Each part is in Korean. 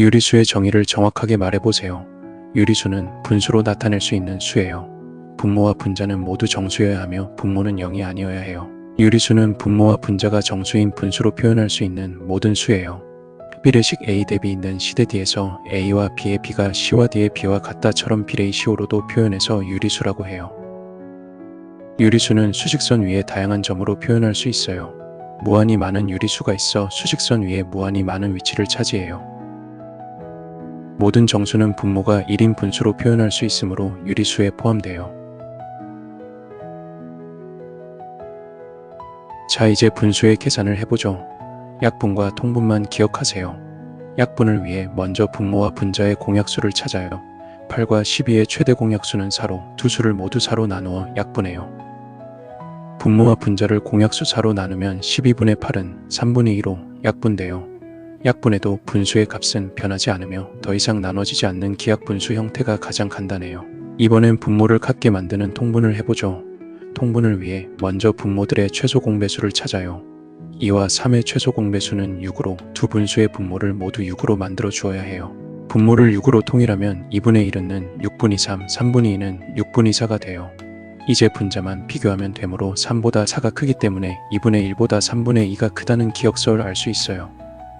유리수의 정의를 정확하게 말해보세요. 유리수는 분수로 나타낼 수 있는 수예요. 분모와 분자는 모두 정수여야 하며 분모는 0이 아니어야 해요. 유리수는 분모와 분자가 정수인 분수로 표현할 수 있는 모든 수예요. 비례식 A 대 B 있는 시대 D에서 A와 B의 B가 C와 D의 B와 같다처럼 비례의 시호로도 표현해서 유리수라고 해요. 유리수는 수직선 위에 다양한 점으로 표현할 수 있어요. 무한히 많은 유리수가 있어 수직선 위에 무한히 많은 위치를 차지해요. 모든 정수는 분모가 1인 분수로 표현할 수 있으므로 유리수에 포함돼요. 자, 이제 분수의 계산을 해보죠. 약분과 통분만 기억하세요. 약분을 위해 먼저 분모와 분자의 공약수를 찾아요. 8과 12의 최대 공약수는 4로 두 수를 모두 4로 나누어 약분해요. 분모와 분자를 공약수 4로 나누면 12분의 8은 3분의 2로 약분돼요. 약분해도 분수의 값은 변하지 않으며 더 이상 나눠지지 않는 기약분수 형태가 가장 간단해요. 이번엔 분모를 같게 만드는 통분을 해보죠. 통분을 위해 먼저 분모들의 최소 공배수를 찾아요. 2와 3의 최소 공배수는 6으로 두 분수의 분모를 모두 6으로 만들어 주어야 해요. 분모를 6으로 통일하면 2분의 1은 6분의 3, 3분의 2는 6분의 4가 돼요. 이제 분자만 비교하면 되므로 3보다 4가 크기 때문에 2분의 1보다 3분의 2가 크다는 기억서를 알 수 있어요.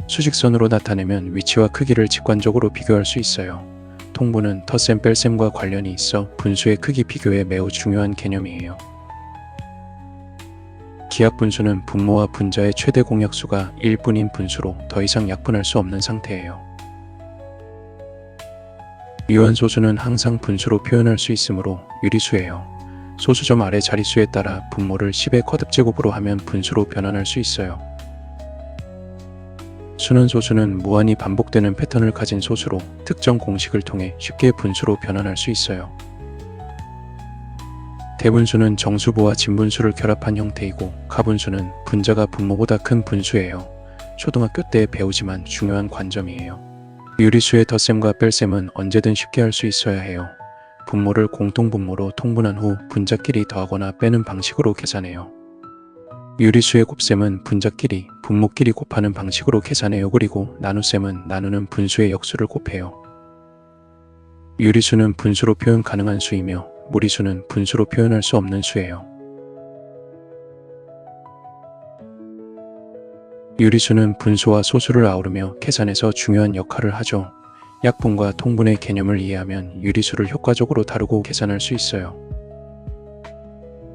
수직선으로 나타내면 위치와 크기를 직관적으로 비교할 수 있어요. 통분은 덧셈 뺄셈과 관련이 있어 분수의 크기 비교에 매우 중요한 개념이에요. 기약 분수는 분모와 분자의 최대 공약수가 1분인 분수로 더 이상 약분할 수 없는 상태예요. 유한소수는 항상 분수로 표현할 수 있으므로 유리수예요. 소수점 아래 자릿수에 따라 분모를 10의 쿼듭제곱으로 하면 분수로 변환할 수 있어요. 수는 소수는 무한히 반복되는 패턴을 가진 소수로 특정 공식을 통해 쉽게 분수로 변환할 수 있어요. 대분수는 정수부와 진분수를 결합한 형태이고 가분수는 분자가 분모보다 큰 분수예요. 초등학교 때 배우지만 중요한 관점이에요. 유리수의 덧셈과 뺄셈은 언제든 쉽게 할 수 있어야 해요. 분모를 공통분모로 통분한 후 분자끼리 더하거나 빼는 방식으로 계산해요. 유리수의 곱셈은 분자끼리, 분모끼리 곱하는 방식으로 계산해 요. 그리고 나눗셈은 나누는 분수의 역수를 곱해요. 유리수는 분수로 표현 가능한 수이며 무리수는 분수로 표현할 수 없는 수예요. 유리수는 분수와 소수를 아우르며 계산에서 중요한 역할을 하죠. 약분과 통분의 개념을 이해하면 유리수를 효과적으로 다루고 계산할 수 있어요.